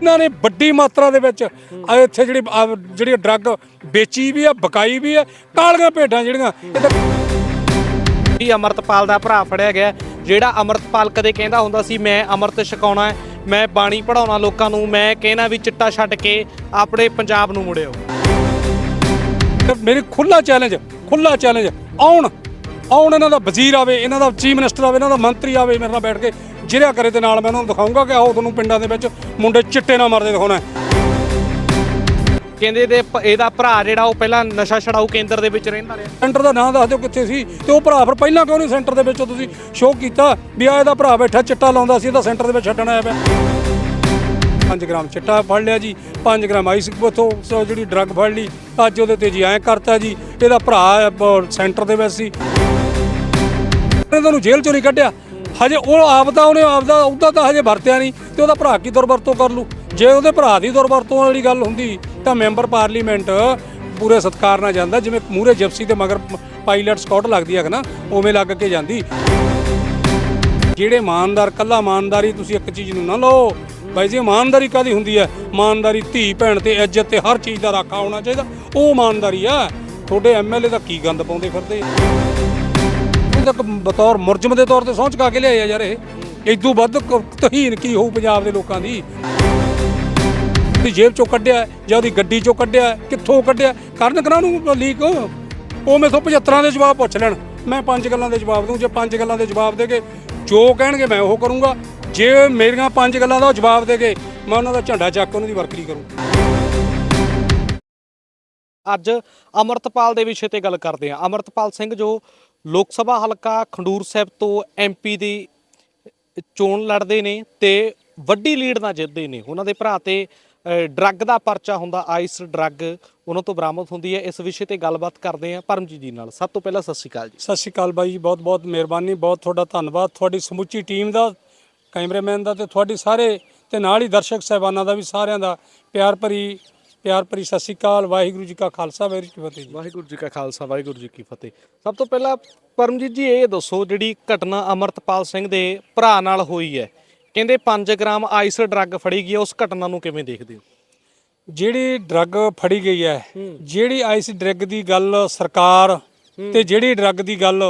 ਇਹਨਾਂ ਨੇ ਵੱਡੀ ਮਾਤਰਾ ਦੇ ਵਿੱਚ ਆ ਇੱਥੇ ਜਿਹੜੀ ਆ ਜਿਹੜੀ ਡਰੱਗ ਵੇਚੀ ਵੀ ਆ ਬਕਾਈ ਵੀ ਆ ਕਾਲੀਆਂ ਭੇਡਾਂ ਜਿਹੜੀਆਂ ਇਹ ਤਾਂ ਵੀ ਅਮਰਤਪਾਲ ਦਾ ਭਰਾ ਫੜਿਆ ਗਿਆ। ਜਿਹੜਾ ਅਮਰਤਪਾਲ ਕਦੇ ਕਹਿੰਦਾ ਹੁੰਦਾ ਸੀ ਮੈਂ ਅਮਰਤ ਛਕਾਉਣਾ ਹੈ ਮੈਂ ਬਾਣੀ ਪੜਾਉਣਾ ਲੋਕਾਂ ਨੂੰ ਮੈਂ ਕਹਿਣਾ ਵੀ ਚਿੱਟਾ ਛੱਡ ਕੇ ਆਪਣੇ ਪੰਜਾਬ ਨੂੰ ਮੁੜਿਓ। ਮੇਰੀ ਖੁੱਲਾ ਚੈਲੰਜ ਖੁੱਲਾ ਚੈਲੰਜ ਆਉਣ ਆਉਣ ਇਹਨਾਂ ਦਾ ਵਜ਼ੀਰ ਆਵੇ ਇਹਨਾਂ ਦਾ ਚੀਫ ਮਿਨਿਸਟਰ ਆਵੇ ਇਹਨਾਂ ਦਾ ਮੰਤਰੀ ਆਵੇ ਮੇਰੇ ਨਾਲ ਬੈਠ ਕੇ ਜਿਹੜਾ ਕਰੇ ਤੇ ਨਾਲ ਮੈਂ ਉਹਨਾਂ ਨੂੰ ਦਿਖਾਊਂਗਾ ਕਿ ਆਓ ਤੁਹਾਨੂੰ ਪਿੰਡਾਂ ਦੇ ਵਿੱਚ ਮੁੰਡੇ ਚਿੱਟੇ ਨਾ ਮਰਦੇ ਦਿਖਾਉਣਾ। ਕਹਿੰਦੇ ਦੇ ਪ- ਇਹਦਾ ਭਰਾ ਜਿਹੜਾ ਉਹ ਪਹਿਲਾਂ ਨਸ਼ਾ ਛਡਾਊ ਕੇਂਦਰ ਦੇ ਵਿੱਚ ਰਹਿੰਦਾ ਰਿਹਾ। ਸੈਂਟਰ ਦਾ ਨਾਂ ਦੱਸ ਦਿਓ ਕਿੱਥੇ ਸੀ ਤੇ ਉਹ ਭਰਾ ਫਿਰ ਪਹਿਲਾਂ ਕਿਉਂ ਨਹੀਂ ਸੈਂਟਰ ਦੇ ਵਿੱਚੋਂ ਤੁਸੀਂ ਸ਼ੋਅ ਕੀਤਾ ਵੀ ਆ ਇਹਦਾ ਭਰਾ ਬੈਠਾ ਚਿੱਟਾ ਲਾਉਂਦਾ ਸੀ ਇਹਦਾ ਸੈਂਟਰ ਦੇ ਵਿੱਚ ਛੱਡਣ ਆਇਆ ਪਿਆ। 5 ਗ੍ਰਾਮ ਚਿੱਟਾ ਫੜ ਲਿਆ ਜੀ 5 ਗ੍ਰਾਮ ਆਈਸ ਉਥੋਂ ਜਿਹੜੀ ਡਰੱਗ ਫੜ ਲਈ ਅੱਜ ਉਹਦੇ ਤੇ ਜੀ ਐਂ ਕਰਤਾ ਜੀ ਇਹਦਾ ਭਰਾ ਸੈਂਟਰ ਦੇ ਵਿੱਚ ਸੀ। ਉਹਨੇ ਤੁਹਾਨੂੰ ਜੇਲ੍ਹ ਚੋਂ ਨਹੀਂ ਕੱਢਿਆ। ਹਜੇ ਉਹ ਆਪਦਾ, ਉਹਨੇ ਆਪਦਾ, ਉਹਦਾ ਤਾਂ ਹਜੇ ਵਰਤਿਆ ਨਹੀਂ ਤੇ ਉਹਦਾ ਭਰਾ ਕੀ ਦੁਰਵਰਤੋਂ ਕਰ ਲੂ? ਜੇ ਉਹਦੇ ਭਰਾ ਦੀ ਦੁਰਵਰਤੋਂ ਵਾਲੀ ਗੱਲ ਹੁੰਦੀ ਤਾਂ ਮੈਂਬਰ ਪਾਰਲੀਮੈਂਟ ਪੂਰੇ ਸਤਕਾਰ ਨਾਲ ਜਾਂਦਾ, ਜਿਵੇਂ ਮੂਰੇ ਜਿਪਸੀ ਤੇ ਮਗਰ ਪਾਇਲਟ ਸਕਾਟ ਲੱਗਦੀ ਹੈ ਨਾ, ਉਵੇਂ ਲੱਗ ਕੇ ਜਾਂਦੀ। ਜਿਹੜੇ ਇਮਾਨਦਾਰ, ਕੱਲਾ ਇਮਾਨਦਾਰੀ ਤੁਸੀਂ ਇੱਕ ਚੀਜ਼ ਨੂੰ ਨਾ ਲਓ। ਬਾਈ ਜੀ, ਇਮਾਨਦਾਰੀ ਕਾਦੀ ਹੁੰਦੀ ਹੈ? ਇਮਾਨਦਾਰੀ ਧੀ, ਭੈਣ ਤੇ ਇੱਜ਼ਤ ਤੇ ਹਰ ਚੀਜ਼ ਦਾ ਰਾਖਾ ਹੋਣਾ ਚਾਹੀਦਾ। ਉਹ ਇਮਾਨਦਾਰੀ ਆ। ਤੁਹਾਡੇ ਐਮਐਲਏ ਦਾ ਕੀ ਗੰਦ ਪਾਉਂਦੇ ਫਿਰਦੇ? ਉਹ ਤਾਂ ਬਤੌਰ ਮੁਰਜਮ ਦੇ ਤੌਰ ਤੇ ਸਹੁੰ ਚੁਕਾ ਕੇ ਲਿਆਏ ਆ ਯਾਰ ਇਹ। ਇਦੋਂ ਵੱਧ ਤਹੀਨ ਕੀ ਹੋਊ ਪੰਜਾਬ ਦੇ ਲੋਕਾਂ ਦੀ? ਉਹਦੀ ਜੇਬ ਚੋਂ ਕੱਢਿਆ ਜਾਂ ਉਹਦੀ ਗੱਡੀ ਚੋਂ ਕੱਢਿਆ ਕਿੱਥੋਂ ਕੱਢਿਆ ਕਰਨ ਕਰਾਂ ਨੂੰ ਲੀਕ? ਉਹ ਮੇਥੋਂ 75 ਦੇ ਜਵਾਬ ਪੁੱਛ ਲੈਣ। ਮੈਂ ਪੰਜ ਗੱਲਾਂ ਦੇ ਜਵਾਬ ਦੂੰ ਜੇ ਪੰਜ ਗੱਲਾਂ ਦੇ ਜਵਾਬ ਦੇ ਕੇ ਜੋ ਕਹਿਣਗੇ ਮੈਂ ਉਹ ਕਰੂੰਗਾ। ਜੇ ਮੇਰੀਆਂ ਪੰਜ ਗੱਲਾਂ ਦਾ ਜਵਾਬ ਦੇ ਕੇ ਮੈਂ ਉਹਨਾਂ ਦਾ ਝੰਡਾ ਚੱਕ ਕੇ ਉਹਨਾਂ ਦੀ ਵਰਕਰੀ ਕਰੂੰ। ਅੱਜ ਅਮਰਤਪਾਲ ਦੇ ਵਿਸ਼ੇ ਤੇ ਗੱਲ ਕਰਦੇ ਹਾਂ। ਅਮਰਤਪਾਲ ਸਿੰਘ ਜੋ ਲੋਕ ਸਭਾ ਹਲਕਾ ਖੰਡੂਰ ਸਾਹਿਬ ਤੋਂ ਐਮਪੀ ਦੀ ਚੋਣ ਲੜਦੇ ਨੇ ਤੇ ਵੱਡੀ ਲੀਡ ਨਾਲ ਜਿੱਤਦੇ ਨੇ। ਉਹਨਾਂ ਦੇ ਭਰਾ ਤੇ ਡਰੱਗ ਦਾ ਪਰਚਾ ਹੁੰਦਾ, ਆਈਸ ਡਰੱਗ, ਉਹਨਾਂ ਤੋਂ ਬਰਾਮਦ ਹੁੰਦੀ ਹੈ। ਇਸ ਵਿਸ਼ੇ ਤੇ ਗੱਲਬਾਤ ਕਰਦੇ ਹਾਂ ਪਰਮਜੀਤ ਜੀ ਨਾਲ। ਸਭ ਤੋਂ ਪਹਿਲਾਂ ਸਤਿ ਸ਼੍ਰੀ ਅਕਾਲ ਜੀ। ਸਤਿ ਸ਼੍ਰੀ ਅਕਾਲ ਬਾਈ ਜੀ, ਬਹੁਤ ਬਹੁਤ ਮਿਹਰਬਾਨੀ, ਬਹੁਤ ਤੁਹਾਡਾ ਧੰਨਵਾਦ। ਤੁਹਾਡੀ ਸਮੁੱਚੀ ਟੀਮ ਦਾ, ਕੈਮਰਾਮੈਨ ਦਾ ਤੇ ਤੁਹਾਡੀ ਸਾਰੇ ਤੇ ਨਾਲ ਹੀ ਦਰਸ਼ਕ ਸਹਿਬਾਨਾਂ ਦਾ ਵੀ ਸਾਰਿਆਂ ਦਾ ਪਿਆਰ ਭਰੀ ਪਿਆਰ ਭਰੀ ਸਤਿ ਸ਼੍ਰੀ ਅਕਾਲ ਵਾਹਿਗੁਰੂ ਜੀ ਕਾ ਖਾਲਸਾ ਵਾਹਿਗੁਰੂ ਜੀ ਕੀ ਫਤਿਹ ਜੀ। ਵਾਹਿਗੁਰੂ ਜੀ ਕਾ ਖਾਲਸਾ ਵਾਹਿਗੁਰੂ ਜੀ ਕੀ ਫਤਿਹ। ਸਭ ਤੋਂ ਪਹਿਲਾਂ ਪਰਮਜੀਤ ਜੀ ਇਹ ਦੱਸੋ ਜਿਹੜੀ ਘਟਨਾ ਅਮਰਤਪਾਲ ਸਿੰਘ ਦੇ ਭਰਾ ਨਾਲ ਹੋਈ ਹੈ ਕਹਿੰਦੇ 5 ਗ੍ਰਾਮ ਆਈਸ ਡਰੱਗ ਫੜੀ ਗਈ ਹੈ ਉਸ ਘਟਨਾ ਨੂੰ ਕਿਵੇਂ ਦੇਖਦੇ ਹੋ? ਜਿਹੜੀ ਡਰੱਗ ਫੜੀ ਗਈ ਹੈ ਜਿਹੜੀ ਆਈਸ ਡਰੱਗ ਦੀ ਗੱਲ ਸਰਕਾਰ ਤੇ ਜਿਹੜੀ ਡਰੱਗ ਦੀ ਗੱਲ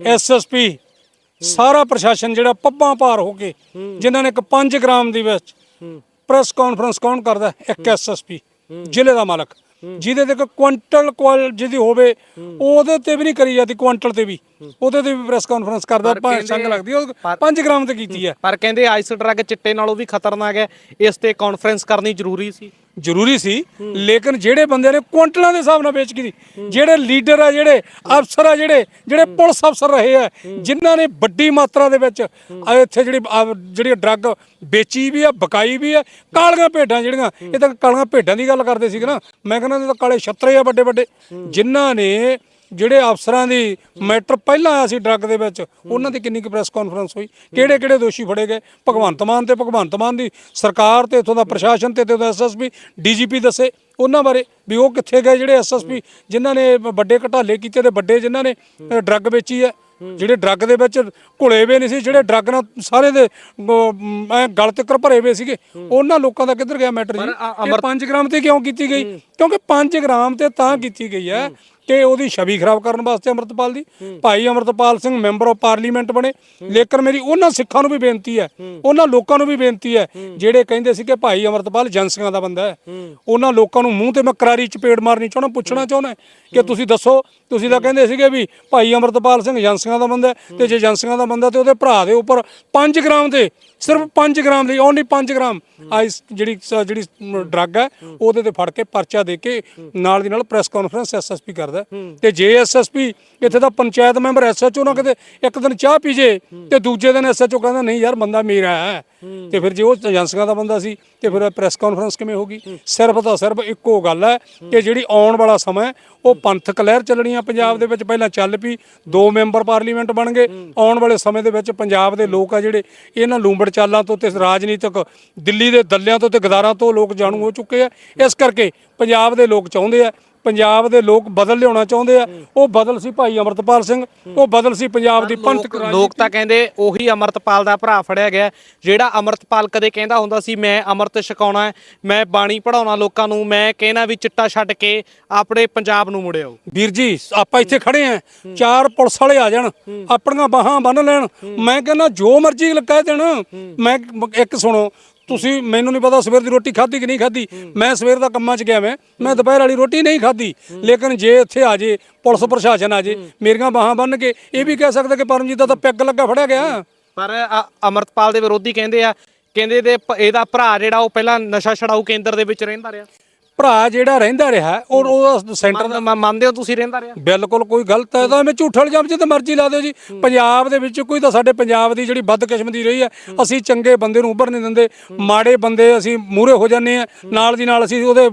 ਐਸਐਸਪੀ ਸਾਰਾ ਪ੍ਰਸ਼ਾਸਨ ਜਿਹੜਾ ਪੱਬਾਂ ਭਾਰ ਹੋ ਕੇ ਜਿਨ੍ਹਾਂ ਨੇ ਇੱਕ 5 ਗ੍ਰਾਮ ਦੀ ਵਿੱਚ ਪ੍ਰੈਸ ਕਾਨਫਰੰਸ ਕੌਣ ਕਰਦਾ ਇੱਕ ਐਸਐਸਪੀ ਜ਼ਿਲ੍ਹੇ ਦਾ ਮਾਲਕ। ਜਿਹਦੇ ਤੇ ਕੋਈ ਕੁਆਂਟਲ ਕੁਆਲ ਜਿਹਦੀ ਹੋਵੇ ਉਹਦੇ ਤੇ ਵੀ ਨਹੀਂ ਕਰੀ ਜਾਂਦੀ ਕੁਆਂਟਲ ਤੇ ਵੀ। ਉਹਦੇ ਤੇ ਵੀ ਪ੍ਰੈਸ ਕਾਨਫਰੰਸ ਕਰਦਾ ਭਾਵੇਂ ਸੰਗ ਲੱਗਦੀ ਉਹ 5 ਗ੍ਰਾਮ ਤੇ ਕੀਤੀ ਹੈ। ਪਰ ਕਹਿੰਦੇ ਆਈਸ ਡਰੱਗ ਚਿੱਟੇ ਨਾਲੋਂ ਵੀ ਖਤਰਨਾਕ ਹੈ। ਇਸ ਤੇ ਕਾਨਫਰੰਸ ਕਰਨੀ ਜ਼ਰੂਰੀ ਸੀ। ਜ਼ਰੂਰੀ ਸੀ ਲੇਕਿਨ ਜਿਹੜੇ ਬੰਦੇ ਨੇ ਕੁਆਂਟਲਾਂ ਦੇ ਹਿਸਾਬ ਨਾਲ ਵੇਚ ਕੀਤੀ ਜਿਹੜੇ ਲੀਡਰ ਆ ਜਿਹੜੇ ਅਫਸਰ ਆ ਜਿਹੜੇ ਜਿਹੜੇ ਪੁਲਿਸ ਅਫਸਰ ਰਹੇ ਆ ਜਿਨ੍ਹਾਂ ਨੇ ਵੱਡੀ ਮਾਤਰਾ ਦੇ ਵਿੱਚ ਆ ਇੱਥੇ ਜਿਹੜੀ ਆ ਜਿਹੜੀ ਡਰੱਗ ਵੇਚੀ ਵੀ ਆ ਬਕਾਈ ਵੀ ਆ ਕਾਲੀਆਂ ਭੇਡਾਂ ਜਿਹੜੀਆਂ ਇਹ ਤਾਂ ਕਾਲੀਆਂ ਭੇਡਾਂ ਦੀ ਗੱਲ ਕਰਦੇ ਸੀਗੇ ਨਾ ਮੈਂ ਕਹਿੰਦਾ ਇਹ ਤਾਂ ਕਾਲੇ ਛੱਤਰੇ ਆ ਵੱਡੇ ਵੱਡੇ ਜਿਨ੍ਹਾਂ ਨੇ ਜਿਹੜੇ ਅਫਸਰਾਂ ਦੀ ਮੈਟਰ ਪਹਿਲਾਂ ਆਇਆ ਸੀ ਡਰੱਗ ਦੇ ਵਿੱਚ ਉਹਨਾਂ ਦੀ ਕਿੰਨੀ ਕੁ ਪ੍ਰੈਸ ਕਾਨਫਰੰਸ ਹੋਈ? ਕਿਹੜੇ ਕਿਹੜੇ ਦੋਸ਼ੀ ਫੜੇ ਗਏ? ਭਗਵੰਤ ਮਾਨ ਤੇ ਭਗਵੰਤ ਮਾਨ ਦੀ ਸਰਕਾਰ ਤੇ ਇਥੋਂ ਦਾ ਪ੍ਰਸ਼ਾਸਨ ਤੇ ਇਥੋਂ ਦਾ ਐਸਐਸਪੀ ਡੀਜੀਪੀ ਦੱਸੇ ਉਹਨਾਂ ਬਾਰੇ ਵੀ ਉਹ ਕਿੱਥੇ ਗਏ ਜਿਹੜੇ ਐਸਐਸਪੀ ਜਿਨ੍ਹਾਂ ਨੇ ਵੱਡੇ ਘਟਾਲੇ ਕੀਤੇ ਤੇ ਵੱਡੇ ਜਿਨ੍ਹਾਂ ਨੇ ਡਰੱਗ ਵੇਚੀ ਹੈ ਜਿਹੜੇ ਡਰੱਗ ਦੇ ਵਿੱਚ ਘੁਲੇ ਵੇ ਨਹੀਂ ਸੀ ਜਿਹੜੇ ਡਰੱਗ ਨਾਲ ਸਾਰੇ ਦੇ ਐ ਗਲ ਤੇ ਭਰੇ ਵੇ ਸੀਗੇ। ਉਹਨਾਂ ਲੋਕਾਂ ਦਾ ਕਿੱਧਰ ਗਿਆ ਮੈਟਰ ਜੀ? ਇਹ 5 ਗ੍ਰਾਮ ਤੇ ਕਿਉਂ ਕੀਤੀ ਗਈ? ਕਿਉਂਕਿ 5 ਗ੍ਰਾਮ ਤੇ ਤਾਂ ਕੀਤੀ ਗਈ ਹੈ ਕਿ ਉਹਦੀ ਛਵੀ ਖਰਾਬ ਕਰਨ ਵਾਸਤੇ ਅਮਰਤਪਾਲ ਦੀ। ਭਾਈ Amritpal Singh member of parliament ਬਣੇ। ਲੇਕਿਨ ਮੇਰੀ ਉਹਨਾਂ ਸਿੱਖਾਂ ਨੂੰ ਵੀ ਬੇਨਤੀ ਹੈ। ਉਹਨਾਂ ਲੋਕਾਂ ਨੂੰ ਵੀ ਬੇਨਤੀ ਹੈ। ਜਿਹੜੇ ਕਹਿੰਦੇ ਸੀ ਕਿ ਭਾਈ ਅਮਰਤਪਾਲ ਏਜੰਸੀਆਂ ਦਾ ਬੰਦਾ ਹੈ। ਉਹਨਾਂ ਲੋਕਾਂ ਨੂੰ ਮੂੰਹ ਤੇ ਮੈਂ ਕਰਾਰੀ ਚਪੇੜ ਮਾਰਨੀ ਚਾਹਣਾ ਪੁੱਛਣਾ ਚਾਹੁੰਦਾ ਕਿ ਤੁਸੀਂ ਦੱਸੋ ਤੁਸੀਂ ਤਾਂ ਕਹਿੰਦੇ ਸੀਗੇ ਵੀ ਭਾਈ ਅਮਰਤਪਾਲ ਸਿੰਘ ਏਜੰਸੀਆਂ ਦਾ ਬੰਦਾ ਹੈ ਤੇ ਜੇ ਏਜੰਸੀਆਂ ਦਾ ਬੰਦਾ ਤੇ ਉਹਦੇ ਭਰਾ ਦੇ ਉੱਪਰ 5 ਗ੍ਰਾਮ ਦੇ ਸਿਰਫ 5 ਗ੍ਰਾਮ ਦੀ ਓਨਲੀ 5 ਗ੍ਰਾਮ ਆਈਸ ਜਿਹੜੀ ਜਿਹੜੀ ਡਰੱਗ ਹੈ ਉਹਦੇ ਤੇ ਫੜ ਕੇ ਪਰਚਾ ਦੇ ਕੇ ਨਾਲ ਦੀ ਨਾਲ ਪ੍ਰੈਸ ਕਾਨਫਰੰਸ ਐਸਐਸਪੀ ਕਰਦਾ ਤੇ ਜੇ ਐਸਐਸਪੀ ਇੱਥੇ ਦਾ ਪੰਚਾਇਤ ਮੈਂਬਰ ਐਸਐਚਓ ਨਾਲ ਕਿਤੇ ਇੱਕ ਦਿਨ ਚਾਹ ਪੀ ਜੇ ਤੇ ਦੂਜੇ ਦਿਨ ਐਸਐਚਓ ਕਹਿੰਦਾ, ਨਹੀਂ ਯਾਰ, ਬੰਦਾ ਮੇਰਾ ਹੈ। ਤੇ ਫਿਰ ਜੇ ਉਹ ਏਜੰਸੀਆਂ ਦਾ ਬੰਦਾ ਸੀ ਤੇ ਫਿਰ ਪ੍ਰੈਸ ਕਾਨਫਰੰਸ ਕਿਵੇਂ ਹੋਗੀ? ਸਿਰਫ ਤਾਂ ਸਿਰਫ ਇੱਕੋ ਗੱਲ ਹੈ ਕਿ ਜਿਹੜੀ ਆਉਣ ਵਾਲਾ ਸਮਾਂ ਉਹ ਪੰਥਕ ਲਹਿਰ ਚੱਲਣੀ ਆ ਪੰਜਾਬ ਦੇ ਵਿੱਚ ਪਹਿਲਾਂ ਚੱਲ ਪਈ, ਦੋ ਮੈਂਬਰ ਪਾਰਲੀਮੈਂਟ ਬਣ ਗਏ। ਆਉਣ ਵਾਲੇ ਸਮੇਂ ਦੇ ਵਿੱਚ ਪੰਜਾਬ ਦੇ ਲੋਕ ਆ ਜਿਹੜੇ ਇਹਨਾਂ ਲੂੰਬੜ ਚਾਲਾਂ ਤੋਂ ਤੇ ਰਾਜਨੀਤਿਕ ਦਿੱਲੀ ਦੇ ਦੱਲਿਆਂ ਤੋਂ ਤੇ ਗਦਾਰਾਂ ਤੋਂ ਲੋਕ ਜਾਣੂ ਹੋ ਚੁੱਕੇ ਆ। ਇਸ ਕਰਕੇ ਪੰਜਾਬ ਦੇ ਲੋਕ ਚਾਹੁੰਦੇ ਆ ਪੰਜਾਬ ਦੇ ਲੋਕ ਬਦਲ ਲਿਆਉਣਾ ਚਾਹੁੰਦੇ ਆ। ਉਹ ਬਦਲ ਸੀ ਭਾਈ ਅਮਰਤਪਾਲ ਸਿੰਘ ਉਹ ਬਦਲ ਸੀ ਪੰਜਾਬ ਦੀ ਪੰਥਕ ਲੋਕ- ਤਾਂ ਕਹਿੰਦੇ ਉਹੀ ਅਮਰਤਪਾਲ ਦਾ ਭਰਾ ਫੜਿਆ ਗਿਆ। ਜਿਹੜਾ ਅਮਰਤਪਾਲ ਕਦੇ ਕਹਿੰਦਾ ਹੁੰਦਾ ਸੀ ਮੈਂ ਅਮਰਤ ਛਕਾਉਣਾ ਹੈ ਮੈਂ ਬਾਣੀ ਪੜਾਉਣਾ ਲੋਕਾਂ ਨੂੰ ਮੈਂ ਕਹਿਣਾ ਵੀ ਚਿੱਟਾ ਛੱਡ ਕੇ ਆਪਣੇ ਪੰਜਾਬ ਨੂੰ ਮੁੜਿਓ ਵੀਰ ਜੀ ਆਪਾਂ ਇੱਥੇ ਖੜੇ ਆ। ਚਾਰ ਪੁਲਿਸ ਵਾਲੇ ਆ ਜਾਣ ਆਪਣੀਆਂ ਬਾਹਾਂ ਬੰਨ ਲੈਣ। ਮੈਂ ਕਹਿੰਦਾ ਜੋ ਮਰਜ਼ੀ ਕਹਿ ਦੇਣ। ਮੈਂ ਇੱਕ ਸੁਣੋ ਤੁਸੀਂ ਮੈਨੂੰ ਨਹੀਂ ਪਤਾ ਸਵੇਰ ਦੀ ਰੋਟੀ ਖਾਧੀ ਕਿ ਨਹੀਂ ਖਾਧੀ। ਮੈਂ ਸਵੇਰ ਦਾ ਕੰਮਾਂ 'ਚ ਗਿਆ ਮੈਂ। ਮੈਂ ਦੁਪਹਿਰ ਵਾਲੀ ਰੋਟੀ ਨਹੀਂ ਖਾਧੀ। ਲੇਕਿਨ ਜੇ ਇੱਥੇ ਆ ਜੇ, ਪੁਲਿਸ ਪ੍ਰਸ਼ਾਸਨ ਆ ਜੇ, ਮੇਰੀਆਂ ਬਾਹਾਂ ਬੰਨ ਕੇ ਇਹ ਵੀ ਕਹਿ ਸਕਦਾ ਕਿ ਪਰਮਜੀਤ ਦਾ ਤਾਂ ਪੈਗ ਲੱਗਾ ਫੜਿਆ ਗਿਆ। ਪਰ ਅ- ਅਮਰਤਪਾਲ ਦੇ ਵਿਰੋਧੀ ਕਹਿੰਦੇ ਆ, ਕਹਿੰਦੇ ਦੇ ਇਹਦਾ ਭਰਾ ਜਿਹੜਾ ਉਹ ਪਹਿਲਾਂ ਨਸ਼ਾ ਛਡਾਊ ਕੇਂਦਰ ਦੇ ਵਿੱਚ ਰਹਿੰਦਾ ਰਿਹਾ। ਭਰਾ ਜਿਹੜਾ ਰਹਿੰਦਾ ਰਿਹਾ ਔਰ ਉਹਦਾ ਸੈਂਟਰ ਮ- ਮੰਨਦੇ ਹੋ ਤੁਸੀਂ ਰਹਿੰਦਾ ਰਿਹਾ? ਬਿਲਕੁਲ ਕੋਈ ਗਲਤ ਹੈ ਤਾਂ ਮੈਂ ਝੂਠਾ ਇਲਜ਼ਾਮ ਜਿੱਤੇ ਮਰਜ਼ੀ ਲਾ ਦਿਓ ਜੀ। ਪੰਜਾਬ ਦੇ ਵਿੱਚ ਕੋਈ ਤਾਂ ਸਾਡੇ ਪੰਜਾਬ ਦੀ ਜਿਹੜੀ ਬਦਕਿਸਮਤੀ ਰਹੀ ਹੈ ਅਸੀਂ ਚੰਗੇ ਬੰਦੇ ਨੂੰ ਉੱਭਰ ਨਹੀਂ ਦਿੰਦੇ ਮਾੜੇ ਬੰਦੇ ਅਸੀਂ ਮੂਹਰੇ ਹੋ ਜਾਂਦੇ ਆ ਨਾਲ ਦੀ ਨਾਲ ਅਸੀਂ ਉਹਦੇ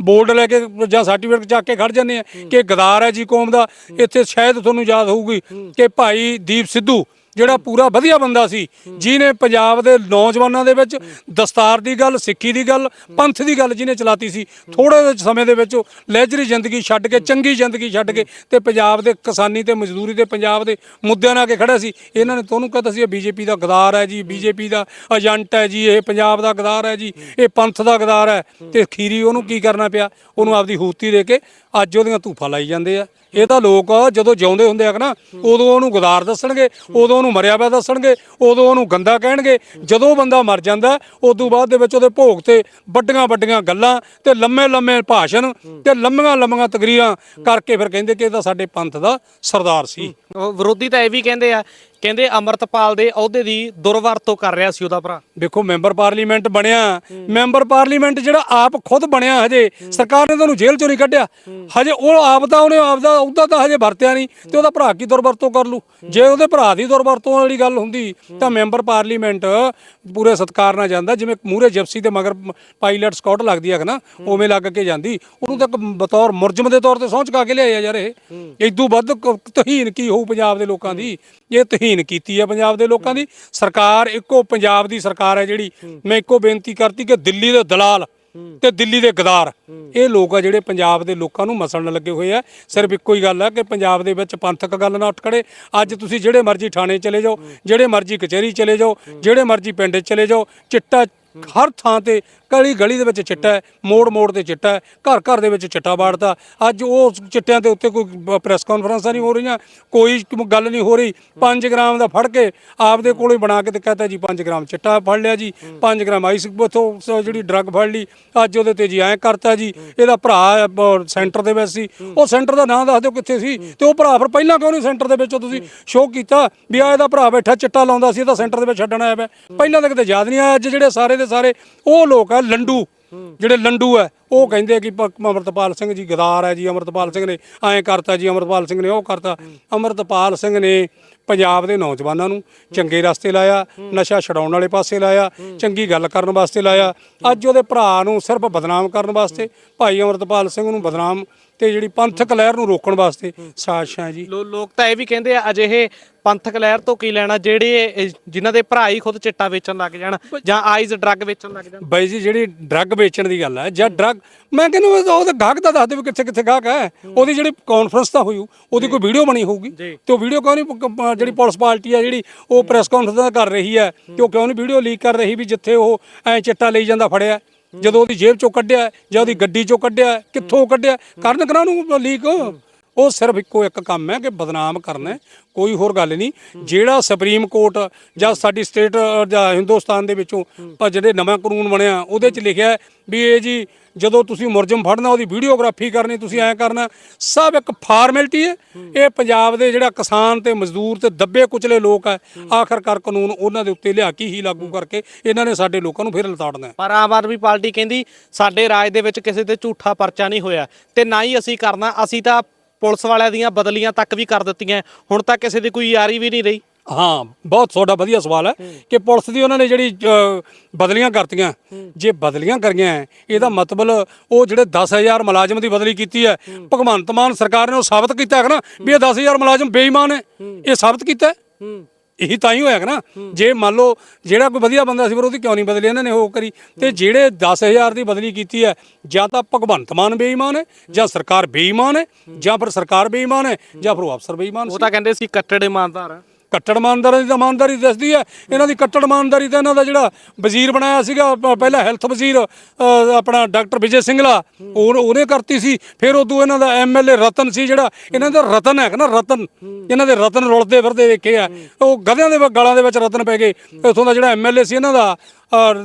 ਬੋਰਡ ਲੈ ਕੇ ਜਾਂ ਸਰਟੀਫਿਕੇਟ ਚੱਕ ਕੇ ਖੜ ਜਾਂਦੇ ਆ ਕਿ ਗਦਾਰ ਹੈ ਜੀ ਕੌਮ ਦਾ ਇੱਥੇ ਸ਼ਾਇਦ ਤੁਹਾਨੂੰ ਯਾਦ ਹੋਊਗੀ ਕਿ ਭਾਈ ਦੀਪ ਸਿੱਧੂ ਜਿਹੜਾ ਪੂਰਾ ਵਧੀਆ ਬੰਦਾ ਸੀ, ਜਿਹਨੇ ਪੰਜਾਬ ਦੇ ਨੌਜਵਾਨਾਂ ਦੇ ਵਿੱਚ ਦਸਤਾਰ ਦੀ ਗੱਲ, ਸਿੱਖੀ ਦੀ ਗੱਲ, ਪੰਥ ਦੀ ਗੱਲ ਜਿਹਨੇ ਚਲਾਤੀ ਸੀ ਥੋੜੇ ਸਮੇਂ ਦੇ ਵਿੱਚ ਉਹ ਲਹਿਜਰੀ ਜ਼ਿੰਦਗੀ ਛੱਡ ਕੇ, ਚੰਗੀ ਜ਼ਿੰਦਗੀ ਛੱਡ ਕੇ ਤੇ ਪੰਜਾਬ ਦੇ ਕਿਸਾਨੀ ਤੇ ਮਜ਼ਦੂਰੀ ਤੇ ਪੰਜਾਬ ਦੇ ਮੁੱਦਿਆਂ ਨਾਲ ਕੇ ਖੜਾ ਸੀ। ਇਹਨਾਂ ਨੇ ਤੁਹਾਨੂੰ ਕਹਤਾ ਸੀ, ਇਹ ਬੀਜੇਪੀ ਦਾ ਗਦਾਰ ਹੈ ਜੀ, ਬੀਜੇਪੀ ਦਾ ਏਜੰਟ ਹੈ ਜੀ, ਇਹ ਪੰਜਾਬ ਦਾ ਗਦਾਰ ਹੈ ਜੀ, ਇਹ ਪੰਥ ਦਾ ਗਦਾਰ ਹੈ ਤੇ ਖੀਰੀ ਉਹਨੂੰ ਕੀ ਕਰਨਾ ਪਿਆ? ਉਹਨੂੰ ਆਪਦੀ ਹੂਤੀ ਦੇ ਕੇ ਅੱਜ ਉਹਦੀਆਂ ਧੂਫਾਂ ਲਾਈ ਜਾਂਦੇ ਆ। ਇਹ ਤਾਂ ਲੋਕ ਜਦੋਂ ਜਿਉਂਦੇ ਹੁੰਦੇ ਆ ਨਾ, ਉਦੋਂ ਉਹਨੂੰ ਗਦਾਰ ਦੱਸਣਗੇ, ਉਦੋਂ ਉਹਨੂੰ ਮਰਿਆ ਪਿਆ ਦੱਸਣਗੇ, ਉਦੋਂ ਉਹਨੂੰ ਗੰਦਾ ਕਹਿਣਗੇ। ਜਦੋਂ ਬੰਦਾ ਮਰ ਜਾਂਦਾ, ਉਦੋਂ ਬਾਅਦ ਦੇ ਵਿੱਚ ਉਹਦੇ ਭੋਗ ਤੇ ਵੱਡੀਆਂ ਵੱਡੀਆਂ ਗੱਲਾਂ ਤੇ ਲੰਮੇ ਲੰਮੇ ਭਾਸ਼ਣ ਤੇ ਲੰਮੀਆਂ ਲੰਮੀਆਂ ਤਕਰੀਰਾਂ ਕਰਕੇ ਫਿਰ ਕਹਿੰਦੇ ਕਿ ਇਹ ਤਾਂ ਸਾਡੇ ਪੰਥ ਦਾ ਸਰਦਾਰ ਸੀ। ਵਿਰੋਧੀ ਤਾਂ ਇਹ ਵੀ ਕਹਿੰਦੇ ਆ ਕਹਿੰਦੇ ਅਮਰਤਪਾਲ ਦੇ ਅਹੁਦੇ ਦੀ ਦੁਰਵਰਤੋਂ ਕਰ ਰਿਹਾ ਸੀ ਉਹਦਾ ਭਰਾ। ਦੇਖੋ ਮੈਂਬਰ ਪਾਰਲੀਮੈਂਟ ਬਣਿਆ। ਮੈਂਬਰ ਪਾਰਲੀਮੈਂਟ ਜਿਹੜਾ ਆਪ ਖੁਦ ਬਣਿਆ ਹਜੇ। ਸਰਕਾਰ ਨੇ ਤੁਹਾਨੂੰ ਜੇਲ੍ਹ ਚੋਂ ਨਹੀਂ ਕੱਢਿਆ। ਹਜੇ ਉਹ ਆਪ ਦਾ ਉਹਨੇ ਆਪ ਦਾ ਉਹਦਾ ਤਾਂ ਹਜੇ ਵਰਤਿਆ ਨਹੀਂ ਤੇ ਉਹਦਾ ਭਰਾ ਕੀ ਦੁਰਵਰਤੋਂ ਕਰ ਲੂ? ਜੇ ਉਹਦੇ ਭਰਾ ਦੀ ਦੁਰਵਰਤੋਂ ਵਾਲੀ ਗੱਲ ਹੁੰਦੀ ਤਾਂ ਮੈਂਬਰ ਪਾਰਲੀਮੈਂਟ ਪੂਰੇ ਸਤਕਾਰ ਨਾਲ ਜਾਂਦਾ। ਜਿਵੇਂ ਮੂਰੇ ਜਿਪਸੀ ਦੇ ਮਗਰ ਪਾਇਲਟ ਸਕਾਟ ਲੱਗਦੀ ਹੈ ਨਾ? ਉਵੇਂ ਲੱਗ ਕੇ ਜਾਂਦੀ। ਉਹਨੂੰ ਤਾਂ ਇੱਕ ਬਤੌਰ ਮੁਰਜਮ ਦੇ ਤੌਰ ਤੇ ਸਹੁੰ ਚੁਕਾ ਕੇ ਲਿਆਇਆ ਯਾਰ ਇਹ। ਇਦੋਂ ਵੱਧ ਕ- ਤਹੀਨ ਕੀ ਹੋਊ ਪੰਜਾਬ ਦੇ ਲੋਕਾਂ ਦੀ? ਇਹ ਤਹੀਨ ਕੀਤੀ ਹੈ ਪੰਜਾਬ ਦੇ ਲੋਕਾਂ ਦੀ। ਸਰਕਾਰ ਇੱਕੋ ਪੰਜਾਬ ਦੀ ਸਰਕਾਰ ਹੈ ਜਿਹੜੀ। ਮੈਂ ਇੱਕੋ ਬੇਨਤੀ ਕਰਤੀ ਕਿ ਦਿੱਲੀ ਦੇ ਦਲਾਲ ਤੇ ਦਿੱਲੀ ਦੇ ਗਦਾਰ ਇਹ ਲੋਕ ਆ ਜਿਹੜੇ ਪੰਜਾਬ ਦੇ ਲੋਕਾਂ ਨੂੰ ਮਸਲਣ ਲੱਗੇ ਹੋਏ ਆ। ਸਿਰਫ ਇੱਕੋ ਹੀ ਗੱਲ ਹੈ ਕਿ ਪੰਜਾਬ ਦੇ ਵਿੱਚ ਪੰਥਕ ਗੱਲ ਨਾ ਉੱਠ ਖੜੇ। ਅੱਜ ਤੁਸੀਂ ਜਿਹੜੇ ਮਰਜ਼ੀ ਥਾਣੇ ਚਲੇ ਜਾਓ ਜਿਹੜੇ ਮਰਜ਼ੀ ਕਚਹਿਰੀ ਚਲੇ ਜਾਓ ਜਿਹੜੇ ਮਰਜ਼ੀ ਪਿੰਡ ਚਲੇ ਜਾਓ ਚਿੱਟਾ ਹਰ ਥਾਂ ਤੇ ਗਲੀ ਗਲੀ ਦੇ ਵਿੱਚ ਚਿੱਟਾ ਹੈ, ਮੋੜ ਮੋੜ ਤੇ ਚਿੱਟਾ ਹੈ, ਘਰ ਘਰ ਦੇ ਵਿੱਚ ਚਿੱਟਾ ਬਾੜਦਾ। ਅੱਜ ਉਹ ਚਿੱਟਿਆਂ ਦੇ ਉੱਤੇ ਕੋਈ ਪ੍ਰੈਸ ਕਾਨਫਰੰਸਾਂ ਨਹੀਂ ਹੋ ਰਹੀਆਂ, ਕੋਈ ਗੱਲ ਨਹੀਂ ਹੋ ਰਹੀ। 5 ਗ੍ਰਾਮ ਦਾ ਫੜ ਕੇ ਆਪਦੇ ਕੋਲੋਂ ਹੀ ਬਣਾ ਕੇ ਤੇ ਕਹਤਾ ਜੀ 5 ਗ੍ਰਾਮ ਚਿੱਟਾ ਫੜ ਲਿਆ ਜੀ 5 ਗ੍ਰਾਮ ਆਈਸ ਉਥੋਂ ਜਿਹੜੀ ਡਰੱਗ ਫੜ ਲਈ। ਅੱਜ ਉਹਦੇ ਤੇ ਜੀ ਐਂ ਕਰਤਾ ਜੀ, ਇਹਦਾ ਭਰਾ ਸੈਂਟਰ ਦੇ ਵਿੱਚ ਸੀ। ਉਹ ਸੈਂਟਰ ਦਾ ਨਾਂ ਦੱਸ ਦਿਓ ਕਿੱਥੇ ਸੀ ਤੇ ਉਹ ਭਰਾ ਫਿਰ ਪਹਿਲਾਂ ਕਿਉਂ ਨਹੀਂ ਸੈਂਟਰ ਦੇ ਵਿੱਚ ਤੁਸੀਂ ਸ਼ੋਅ ਕੀਤਾ ਵੀ ਆ ਇਹਦਾ ਭਰਾ ਬੈਠਾ, ਚਿੱਟਾ ਲਾਉਂਦਾ ਸੀ ਇਹਦਾ ਸੈਂਟਰ ਦੇ ਵਿੱਚ ਛੱਡਣ ਆਇਆ ਪਿਆ। ਪਹਿਲਾਂ ਤਾਂ ਕਿਤੇ ਯਾਦ ਨਹੀਂ ਆਇਆ, ਅੱਜ ਜਿਹੜੇ ਸਾਰੇ ਦੇ ਸਾਰੇ, ਉਹ ਲੋਕ ਆ ਲੰਡੂ, ਜਿਹੜੇ ਲੰਡੂ ਆ, ਉਹ ਕਹਿੰਦੇ ਕਿ ਪ- ਅਮਰਤਪਾਲ ਸਿੰਘ ਜੀ ਗਦਾਰ ਹੈ ਜੀ, ਅਮਰਤਪਾਲ ਸਿੰਘ ਨੇ ਐਂ ਕਰਤਾ ਜੀ, ਅਮਰਤਪਾਲ ਸਿੰਘ ਨੇ ਉਹ ਕਰਤਾ। ਅਮਰਤਪਾਲ ਸਿੰਘ ਨੇ ਪੰਜਾਬ ਦੇ ਨੌਜਵਾਨਾਂ ਨੂੰ ਚੰਗੇ ਰਸਤੇ ਲਾਇਆ ਨਸ਼ਾ ਛਡਾਉਣ ਵਾਲੇ ਪਾਸੇ ਲਾਇਆ ਚੰਗੀ ਗੱਲ ਕਰਨ ਵਾਸਤੇ ਲਾਇਆ। ਅੱਜ ਉਹਦੇ ਭਰਾ ਨੂੰ ਸਿਰਫ ਬਦਨਾਮ ਕਰਨ ਵਾਸਤੇ ਭਾਈ ਅਮਰਤਪਾਲ ਸਿੰਘ ਨੂੰ ਬਦਨਾਮ ਤੇ ਜਿਹੜੀ ਪੰਥਕ ਲਹਿਰ ਨੂੰ ਰੋਕਣ ਵਾਸਤੇ ਸਾਜ਼ਿਸ਼ਾਂ ਜੀ। ਲੋਕ ਤਾਂ ਇਹ ਵੀ ਕਹਿੰਦੇ ਆ ਅਜਿਹੇ ਪੰਥਕ ਲਹਿਰ ਤੋਂ ਕੀ ਲੈਣਾ? ਜਿਹੜੇ ਜਿਨ੍ਹਾਂ ਦੇ ਭਰਾ ਹੀ ਖੁਦ ਚਿੱਟਾ ਵੇਚਣ ਲੱਗ ਜਾਣ ਜਾਂ ਆਈਜ਼ ਡਰੱਗ ਵੇਚਣ ਲੱਗ ਜਾਣ। ਬਾਈ ਜੀ ਜਿਹੜੀ ਡਰੱਗ ਵੇਚਣ ਦੀ ਗੱਲ ਹੈ ਜਾਂ ਡਰੱਗ ਮੈਂ ਕਹਿੰਦਾ ਉਹਦਾ ਗਾਹਕ ਦਾ ਦੱਸ ਦੇ ਵੀ ਕਿੱਥੇ ਕਿੱਥੇ ਗਾਹਕ ਹੈ ਉਹਦੀ ਜਿਹੜੀ ਕਾਨਫਰੰਸ ਤਾਂ ਹੋਈ ਉਹਦੀ ਕੋਈ ਵੀਡੀਓ ਬਣੀ ਹੋਊਗੀ। ਤੇ ਉਹ ਵੀਡੀਓ ਕਿਉਂ ਨਹੀਂ ਜਿਹੜੀ ਪੁਲਿਸ ਪਾਰਟੀ ਹੈ ਜਿਹੜੀ ਉਹ ਪ੍ਰੈਸ ਕਾਨਫਰੰਸ ਕਰ ਰਹੀ ਹੈ। ਤੇ ਉਹ ਕਿਉਂ ਨਹੀਂ ਵੀਡੀਓ ਲੀਕ ਕਰ ਰਹੀ ਵੀ ਜਿੱਥੇ ਉਹ ਐ ਚਿੱਟਾ ਲਈ ਜਾਂਦਾ ਫੜਿਆ ਜਦੋਂ ਉਹਦੀ ਜੇਬ ਚੋਂ ਕੱਢਿਆ ਜਾਂ ਉਹਦੀ ਗੱਡੀ ਚੋਂ ਕੱਢਿਆ ਕਿੱਥੋਂ ਕੱਢਿਆ ਕਰਨ ਕਰਾਂ ਨੂੰ ਲੀਕ ਉਹ ਸਿਰਫ ਇੱਕੋ ਇੱਕ ਕੰਮ ਹੈ ਕਿ ਬਦਨਾਮ ਕਰਨਾ ਕੋਈ ਹੋਰ ਗੱਲ ਨਹੀਂ। ਜਿਹੜਾ ਸੁਪਰੀਮ ਕੋਰਟ ਜਾਂ ਸਾਡੀ ਸਟੇਟ ਜਾਂ ਹਿੰਦੁਸਤਾਨ ਦੇ ਵਿੱਚੋਂ ਜਿਹੜੇ ਨਵਾਂ ਕਾਨੂੰਨ ਬਣਿਆ, ਉਹਦੇ 'ਚ ਲਿਖਿਆ ਵੀ ਇਹ ਜੀ ਜਦੋਂ ਤੁਸੀਂ ਮੁਰਜਮ ਫੜਨਾ, ਉਹਦੀ ਵੀਡੀਓਗ੍ਰਾਫੀ ਕਰਨੀ, ਤੁਸੀਂ ਐਂ ਕਰਨਾ, ਸਭ ਇੱਕ ਫਾਰਮੈਲਿਟੀ ਹੈ। ਇਹ ਪੰਜਾਬ ਦੇ ਜਿਹੜਾ ਕਿਸਾਨ ਤੇ ਮਜ਼ਦੂਰ ਤੇ ਦੱਬੇ ਕੁਚਲੇ ਲੋਕ ਹੈ, ਆਖਰਕਾਰ ਕਾਨੂੰਨ ਉਹਨਾਂ ਦੇ ਉੱਤੇ ਲਿਆ ਕੇ ਹੀ ਲਾਗੂ ਕਰਕੇ ਇਹਨਾਂ ਨੇ ਸਾਡੇ ਲੋਕਾਂ ਨੂੰ ਫਿਰ ਲਤਾੜਨਾ ਪਰ ਆਮ ਆਦਮੀ ਪਾਰਟੀ ਕਹਿੰਦੀ, ਸਾਡੇ ਰਾਜ ਦੇ ਵਿੱਚ ਕਿਸੇ ਤੇ ਝੂਠਾ ਪਰਚਾ ਨਹੀਂ ਹੋਇਆ ਤੇ ਨਾ ਹੀ ਅਸੀਂ ਕਰਨਾ, ਅਸੀਂ ਤਾਂ ਪੁਲਿਸ ਵਾਲਿਆਂ ਦੀਆਂ ਬਦਲੀਆਂ ਤੱਕ ਵੀ ਕਰ ਦਿੱਤੀਆਂ। ਹੁਣ ਤਾਂ ਕਿਸੇ ਦੀ ਕੋਈ ਯਾਰੀ ਵੀ ਨਹੀਂ ਰਹੀ। ਹਾਂ ਬਹੁਤ ਤੁਹਾਡਾ ਵਧੀਆ ਸਵਾਲ ਹੈ ਕਿ ਪੁਲਿਸ ਦੀ ਉਹਨਾਂ ਨੇ ਜਿਹੜੀ ਬਦਲੀਆਂ ਕਰਤੀਆਂ ਜੇ ਬਦਲੀਆਂ ਕਰੀਆਂ ਇਹਦਾ ਮਤਲਬ ਉਹ ਜਿਹੜੇ 10000 ਮੁਲਾਜ਼ਮ ਦੀ ਬਦਲੀ ਕੀਤੀ ਹੈ। ਭਗਵੰਤ ਮਾਨ ਸਰਕਾਰ ਨੇ ਉਹ ਸਾਬਤ ਕੀਤਾ ਹੈ ਨਾ ਵੀ ਇਹ 10000 ਮੁਲਾਜ਼ਮ ਬੇਈਮਾਨ ਹੈ। ਇਹ ਸਾਬਤ ਕੀਤਾ ਹੈ। ਇਹੀ ਤਾਂ ਹੀ ਹੋਇਆ ਕਿ ਨਾ ਜੇ ਮੰਨ ਲਓ ਜਿਹੜਾ ਕੋਈ ਵਧੀਆ ਬੰਦਾ ਸੀ ਫਿਰ ਉਹਦੀ ਕਿਉਂ ਨਹੀਂ ਬਦਲੀ? ਇਹਨਾਂ ਨੇ ਉਹ ਕਰੀ। ਤੇ ਜਿਹੜੇ 10000 ਦੀ ਬਦਲੀ ਕੀਤੀ ਹੈ ਜਾਂ ਤਾਂ ਭਗਵੰਤ ਮਾਨ ਬੇਈਮਾਨ ਹੈ ਜਾਂ ਸਰਕਾਰ ਬੇਈਮਾਨ ਹੈ ਜਾਂ ਫਿਰ ਸਰਕਾਰ ਬੇਈਮਾਨ ਹੈ ਜਾਂ ਫਿਰ ਉਹ ਅਫਸਰ ਬੇਈਮਾਨ ਉਹ ਸੀ। ਤਾਂ ਕਹਿੰਦੇ ਸੀ ਕੱਟੜ ਇਮਾਨਦਾਰ। ਆ ਕੱਟੜ ਇਮਾਨਦਾਰੀ ਦੀ ਇਮਾਨਦਾਰੀ ਦੱਸਦੀ ਹੈ। ਇਹਨਾਂ ਦੀ ਕੱਟੜ ਇਮਾਨਦਾਰੀ ਤਾਂ ਇਹਨਾਂ ਦਾ ਜਿਹੜਾ ਵਜ਼ੀਰ ਬਣਾਇਆ ਸੀਗਾ ਪਹਿਲਾਂ ਹੈਲਥ ਵਜ਼ੀਰ ਆਪਣਾ ਡਾਕਟਰ ਵਿਜੇ ਸਿੰਗਲਾ, ਉਹ ਉਹਨੇ ਕਰਤੀ ਸੀ। ਫਿਰ ਉਦੋਂ ਇਹਨਾਂ ਦਾ ਐਮਐਲਏ ਰਤਨ ਸੀ ਜਿਹੜਾ, ਇਹਨਾਂ ਦਾ ਰਤਨ ਹੈ ਨਾ ਰਤਨ? ਇਹਨਾਂ ਦੇ ਰਤਨ ਰੁਲਦੇ ਫਿਰਦੇ ਵੇਖੇ ਆ। ਉਹ ਗਧਿਆਂ ਦੇ ਵ- ਗਲਾਂ ਦੇ ਵਿੱਚ ਰਤਨ ਪੈ ਗਏ। ਇਥੋਂ ਦਾ ਜਿਹੜਾ ਐਮਐਲਏ ਸੀ ਇਹਨਾਂ ਦਾ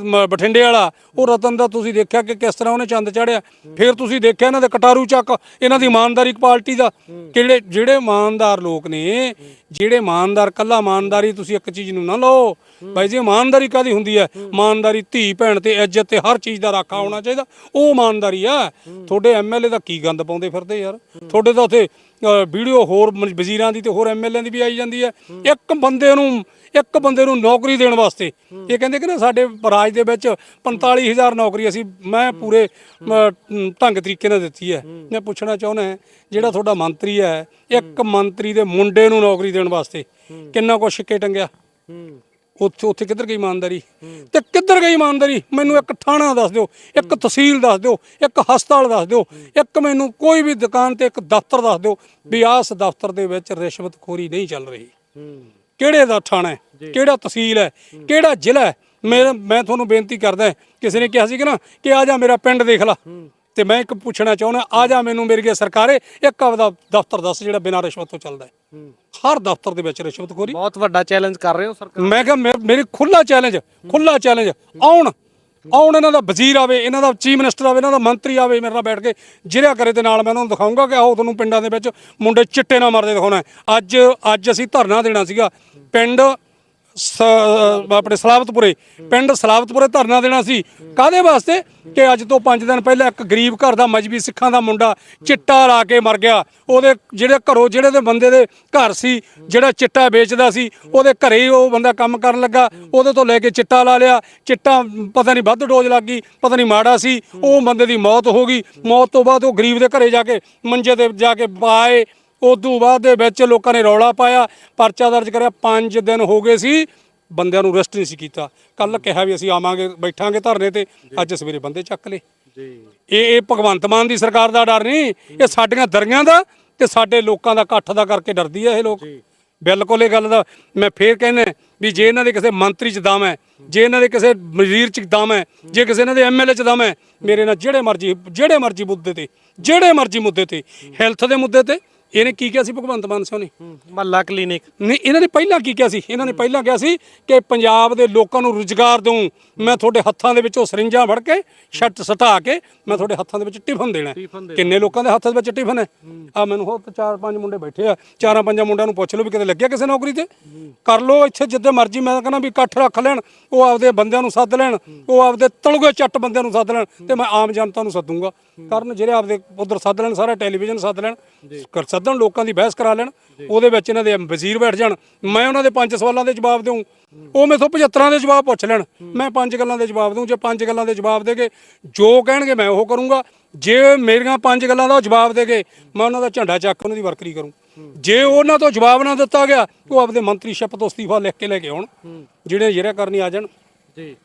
ਮ- ਬਠਿੰਡੇ ਵਾਲਾ, ਉਹ ਰਤਨ ਦਾ ਤੁਸੀਂ ਦੇਖਿਆ ਕਿ ਕਿਸ ਤਰ੍ਹਾਂ ਉਹਨੇ ਚੰਦ ਚੜਿਆ? ਫਿਰ ਤੁਸੀਂ ਦੇਖਿਆ ਇਹਨਾਂ ਦੇ ਕਟਾਰੂ ਚੱਕ, ਇਹਨਾਂ ਦੀ ਇਮਾਨਦਾਰੀ ਪਾਰਟੀ ਦਾ। ਕਿਹੜੇ, ਜਿਹੜੇ ਇਮਾਨਦਾਰ ਲੋਕ ਨੇ, ਜਿਹੜੇ ਇਮਾਨਦਾਰ, ਕੱਲਾ ਇਮਾਨਦਾਰੀ ਤੁਸੀਂ ਇੱਕ ਚੀਜ਼ ਨੂੰ ਨਾ ਲਓ। ਬਾਈ ਜੀ, ਇਮਾਨਦਾਰੀ ਕਾਦੀ ਹੁੰਦੀ ਹੈ? ਇਮਾਨਦਾਰੀ ਧੀ, ਭੈਣ ਤੇ ਇੱਜ਼ਤ ਤੇ ਹਰ ਚੀਜ਼ ਦਾ ਰਾਖਾ ਹੋਣਾ ਚਾਹੀਦਾ। ਉਹ ਇਮਾਨਦਾਰੀ ਆ। ਤੁਹਾਡੇ ਐਮਐਲਏ ਦਾ ਕੀ ਗੰਦ ਪਾਉਂਦੇ ਫਿਰਦੇ ਯਾਰ? ਤੁਹਾਡੇ ਤਾਂ ਉੱਥੇ ਵੀਡੀਓ ਹੋਰ ਮ- ਵਜ਼ੀਰਾਂ ਦੀ ਤੇ ਹੋਰ ਐਮਐਲਏ ਦੀ ਵੀ ਆਈ ਜਾਂਦੀ ਹੈ। ਇੱਕ ਬੰਦੇ ਨੂੰ ਇੱਕ ਬੰਦੇ ਨੂੰ ਨੌਕਰੀ ਦੇਣ ਵਾਸਤੇ। ਇਹ ਕਹਿੰਦੇ ਕਿ ਨਾ ਸਾਡੇ ਰਾਜ ਦੇ ਵਿੱਚ 45000 ਨੌਕਰੀ ਅਸੀਂ ਮੈਂ ਪੂਰੇ ਢੰਗ ਤਰੀਕੇ ਨਾਲ ਦਿੱਤੀ ਹੈ। ਮੈਂ ਪੁੱਛਣਾ ਚਾਹੁੰਦਾ ਜਿਹੜਾ ਤੁਹਾਡਾ ਮੰਤਰੀ ਹੈ ਇੱਕ ਮੰਤਰੀ ਦੇ ਮੁੰਡੇ ਨੂੰ ਨੌਕਰੀ ਦੇਣ ਵਾਸਤੇ ਕਿੰਨਾ ਕੁਛ ਛਿੱਕੇ ਟੰਗਿਆ? ਉੱਥੇ ਉੱਥੇ ਕਿੱਧਰ ਗਈ ਇਮਾਨਦਾਰੀ? ਤੇ ਕਿੱਧਰ ਗਈ ਇਮਾਨਦਾਰੀ? ਮੈਨੂੰ ਇੱਕ ਥਾਣਾ ਦੱਸ ਦਿਓ ਇੱਕ ਤਹਿਸੀਲ ਦੱਸ ਦਿਓ ਇੱਕ ਹਸਪਤਾਲ ਦੱਸ ਦਿਓ ਇੱਕ ਮੈਨੂੰ ਕੋਈ ਵੀ ਦੁਕਾਨ ਤੇ ਇੱਕ ਦਫ਼ਤਰ ਦੱਸ ਦਿਓ ਵੀ ਆਸ ਦਫ਼ਤਰ ਦੇ ਵਿੱਚ ਰਿਸ਼ਵਤਖੋਰੀ ਨਹੀਂ ਚੱਲ ਰਹੀ। ਕਿਹੜੇ ਦਾ ਥਾਣਾ ਹੈ? ਕਿਹੜਾ ਤਹਿਸੀਲ ਹੈ? ਕਿਹੜਾ ਜ਼ਿਲ੍ਹਾ ਹੈ? ਮੈਂ ਮੈਂ ਤੁਹਾਨੂੰ ਬੇਨਤੀ ਕਰਦਾ ਕਿਸੇ ਨੇ ਕਿਹਾ ਸੀ ਕਿ ਨਾ ਕਿ ਆ ਜਾ ਮੇਰਾ ਪਿੰਡ ਦੇਖ ਲਾ। ਤੇ ਮੈਂ ਇੱਕ ਪੁੱਛਣਾ ਚਾਹੁੰਦਾ ਆ ਜਾ ਮੈਨੂੰ ਮੇਰੀ ਸਰਕਾਰੇ ਇੱਕ ਆਪਦਾ ਦਫ਼ਤਰ ਦੱਸ ਜਿਹੜਾ ਬਿਨਾਂ ਰਿਸ਼ਵਤ ਤੋਂ ਚੱਲਦਾ ਹੈ। ਹਰ ਦਫ਼ਤਰ ਦੇ ਵਿੱਚ ਰਿਸ਼ਵਤਖੋਰੀ ਬਹੁਤ ਵੱਡਾ ਚੈਲੰਜ ਕਰ ਰਹੇ ਹੋ ਸਰਕਾਰ। ਮੈਂ ਕਿਹਾ ਮੇ- ਮੇਰੀ ਖੁੱਲਾ ਚੈਲੰਜ ਖੁੱਲਾ ਚੈਲੰਜ ਆਉਣ ਆਉਣ ਇਹਨਾਂ ਦਾ ਵਜ਼ੀਰ ਆਵੇ ਇਹਨਾਂ ਦਾ ਚੀਫ ਮਿਨਿਸਟਰ ਆਵੇ ਇਹਨਾਂ ਦਾ ਮੰਤਰੀ ਆਵੇ ਮੇਰੇ ਨਾਲ ਬੈਠ ਕੇ ਜਿਰਿਆ ਕਰੇ ਤੇ ਨਾਲ ਮੈਂ ਉਹਨਾਂ ਨੂੰ ਦਿਖਾਊਂਗਾ ਕਿ ਆਓ ਤੁਹਾਨੂੰ ਪਿੰਡਾਂ ਦੇ ਵਿੱਚ ਮੁੰਡੇ ਚਿੱਟੇ ਨਾ ਮਰਦੇ ਦਿਖਾਉਣਾ ਹੈ। ਅੱਜ ਅੱਜ ਅਸੀਂ ਧਰਨਾ ਦੇਣਾ ਸੀਗਾ ਪਿੰਡ ਸ- ਆਪਣੇ ਸਲਾਵਤਪੁਰੇ ਪਿੰਡ ਸਲਾਵਤਪੁਰੇ ਧਰਨਾ ਦੇਣਾ ਸੀ। ਕਾਦੇ ਵਾਸਤੇ? ਕਿ ਅੱਜ ਤੋਂ 5 ਦਿਨ ਪਹਿਲਾਂ ਇੱਕ ਗਰੀਬ ਘਰ ਦਾ ਮਜਬੀ ਸਿੱਖਾਂ ਦਾ ਮੁੰਡਾ ਚਿੱਟਾ ਲਾ ਕੇ ਮਰ ਗਿਆ। ਉਹਦੇ ਜਿਹੜੇ ਘਰੋਂ, ਜਿਹੜੇ ਦੇ ਬੰਦੇ ਦੇ ਘਰ ਸੀ, ਜਿਹੜਾ ਚਿੱਟਾ ਵੇਚਦਾ ਸੀ, ਉਹਦੇ ਘਰੇ ਹੀ ਉਹ ਬੰਦਾ ਕੰਮ ਕਰਨ ਲੱਗਾ। ਉਹਦੇ ਤੋਂ ਲੈ ਕੇ ਚਿੱਟਾ ਲਾ ਲਿਆ। ਚਿੱਟਾ ਪਤਾ ਨਹੀਂ ਵੱਧ ਡੋਜ਼ ਲੱਗ ਗਈ, ਪਤਾ ਨਹੀਂ ਮਾੜਾ ਸੀ। ਉਹ ਬੰਦੇ ਦੀ ਮੌਤ ਹੋ ਗਈ। ਮੌਤ ਤੋਂ ਬਾਅਦ ਉਹ ਗਰੀਬ ਦੇ ਘਰੇ ਜਾ ਕੇ ਮੰਜੇ ਤੇ ਜਾ ਕੇ ਪਾਏ ਉਦੋਂ ਬਾਅਦ ਦੇ ਵਿੱਚ ਲੋਕਾਂ ਨੇ ਰੌਲਾ ਪਾਇਆ ਪਰਚਾ ਦਰਜ ਕਰਿਆ 5 ਦਿਨ ਹੋ ਗਏ ਸੀ ਬੰਦਿਆਂ ਨੂੰ ਅਰੈਸਟ ਨਹੀਂ ਸੀ ਕੀਤਾ। ਕੱਲ ਕਿਹਾ ਵੀ ਅਸੀਂ ਆਵਾਂਗੇ ਬੈਠਾਂਗੇ ਧਰਨੇ ਤੇ ਅੱਜ ਸਵੇਰੇ ਬੰਦੇ ਚੱਕ ਲਏ। ਜੀ। ਇਹ ਇਹ ਭਗਵੰਤ ਮਾਨ ਦੀ ਸਰਕਾਰ ਦਾ ਡਰ ਨਹੀਂ ਇਹ ਸਾਡੀਆਂ ਦਰੀਆਂ ਦਾ ਤੇ ਸਾਡੇ ਲੋਕਾਂ ਦਾ ਇਕੱਠ ਦਾ ਕਰਕੇ ਡਰਦੀ ਆ ਇਹ ਲੋਕ। ਬਿਲਕੁਲ ਇਹ ਗੱਲ ਦਾ ਮੈਂ ਫੇਰ ਕਹਿੰਦਾ ਵੀ ਜੇ ਇਹਨਾਂ ਦੇ ਕਿਸੇ ਮੰਤਰੀ ਚ ਦਮ ਹੈ ਜੇ ਇਹਨਾਂ ਦੇ ਕਿਸੇ ਵਜ਼ੀਰ ਚ ਦਮ ਹੈ ਜੇ ਕਿਸੇ ਇਹਨਾਂ ਦੇ ਐਮਐਲਏ ਚ ਦਮ ਹੈ ਮੇਰੇ ਨਾਲ ਜਿਹੜੇ ਮਰਜ਼ੀ ਜਿਹੜੇ ਮਰਜ਼ੀ ਮੁੱਦੇ ਤੇ ਜਿਹੜੇ ਮਰਜ਼ੀ ਮੁੱਦੇ ਤੇ ਹੈਲਥ ਦੇ ਮੁੱਦੇ ਤੇ ਇਹਨੇ ਕੀ ਕਿਹਾ ਸੀ ਭਗਵੰਤ ਮਾਨ ਸਿੰਘ ਨੇ? ਮਹੱਲਾ ਕਲੀਨਿਕ। ਨਹੀਂ ਇਹਨਾਂ ਨੇ ਪਹਿਲਾਂ ਕੀ ਕਿਹਾ ਸੀ? ਇਹਨਾਂ ਨੇ ਪਹਿਲਾਂ ਕਿਹਾ ਸੀ ਕਿ ਪੰਜਾਬ ਦੇ ਲੋਕਾਂ ਨੂੰ ਰੁਜ਼ਗਾਰ ਦਊਂ ਮੈਂ ਤੁਹਾਡੇ ਹੱਥਾਂ ਦੇ ਵਿੱਚੋਂ ਸਰਿੰਜਾਂ ਫੜ ਕੇ ਛੱਟ ਸਟਾ ਕੇ ਮੈਂ ਤੁਹਾਡੇ ਹੱਥਾਂ ਦੇ ਵਿੱਚ ਟਿਫਨ ਦੇਣਾ ਹੈ। ਕਿੰਨੇ ਲੋਕਾਂ ਦੇ ਹੱਥਾਂ ਦੇ ਵਿੱਚ ਟਿਫਨ ਹੈ? ਆ ਮੈਨੂੰ ਹੋਰ ਚਾਰ ਪੰਜ ਮੁੰਡੇ ਬੈਠੇ ਆ ਚਾਰਾਂ ਪੰਜਾਂ ਮੁੰਡਿਆਂ ਨੂੰ ਪੁੱਛ ਲਓ ਵੀ ਕਿਤੇ ਲੱਗਿਆ ਕਿਸੇ ਨੌਕਰੀ ਤੇ? ਕਰ ਲਓ ਇੱਥੇ ਜਿੱਦੇ ਮਰਜ਼ੀ ਮੈਂ ਕਹਿੰਦਾ ਵੀ ਇਕੱਠ ਰੱਖ ਲੈਣ ਉਹ ਆਪਦੇ ਬੰਦਿਆਂ ਨੂੰ ਸੱਦ ਲੈਣ ਉਹ ਆਪਦੇ ਤਲੂਗੇ ਚੱਟ ਬੰਦਿਆਂ ਨੂੰ ਸੱਦ ਲੈਣ ਤੇ ਮੈਂ ਆਮ ਜਨਤਾ ਨੂੰ ਸੱਦੂਗਾ। ਕਰਨ ਜਿਹੜੇ ਆਪਦੇ ਉਧਰ ਸੱਦ ਲੈਣ ਸਾਰਾ ਟੈਲੀਵਿਜ਼ਨ ਸੱਦ ਲੈਣ ਕਰ ਸੱਦਣ ਲੋਕਾਂ ਦੀ ਬਹਿਸ ਕਰਾ ਲੈਣ ਉਹਦੇ ਵਿੱਚ ਇਹਨਾਂ ਦੇ ਵਜ਼ੀਰ ਬੈਠ ਜਾਣ। ਮੈਂ ਉਹਨਾਂ ਦੇ ਪੰਜ ਸਵਾਲਾਂ ਦੇ ਜਵਾਬ ਦੇਵਾਂ ਉਹ ਮੇਥੋਂ 75 ਦੇ ਜਵਾਬ ਪੁੱਛ ਲੈਣ। ਮੈਂ ਪੰਜ ਗੱਲਾਂ ਦੇ ਜਵਾਬ ਦਊਂ। ਜੇ ਪੰਜ ਗੱਲਾਂ ਦੇ ਜਵਾਬ ਦੇਗੇ ਜੋ ਕਹਿਣਗੇ ਮੈਂ ਉਹ ਕਰੂੰਗਾ। ਜੇ ਮੇਰੀਆਂ ਪੰਜ ਗੱਲਾਂ ਦਾ ਜਵਾਬ ਦੇਗੇ ਮੈਂ ਉਹਨਾਂ ਦਾ ਝੰਡਾ ਚੱਕ ਉਹਨਾਂ ਦੀ ਵਰਕਰੀ ਕਰੂੰ। ਜੇ ਉਹਨਾਂ ਤੋਂ ਜਵਾਬ ਨਾ ਦਿੱਤਾ ਗਿਆ ਉਹ ਆਪਦੇ ਮੰਤਰੀ ਸ਼ਿਪ ਤੋਂ ਅਸਤੀਫਾ ਲਿਖ ਕੇ ਲੈ ਕੇ ਆਉਣ। ਜਿਹੜੇ ਜਿਹੜਾ ਕਰਨੀ ਆ ਜਾਣ। ਜੀ।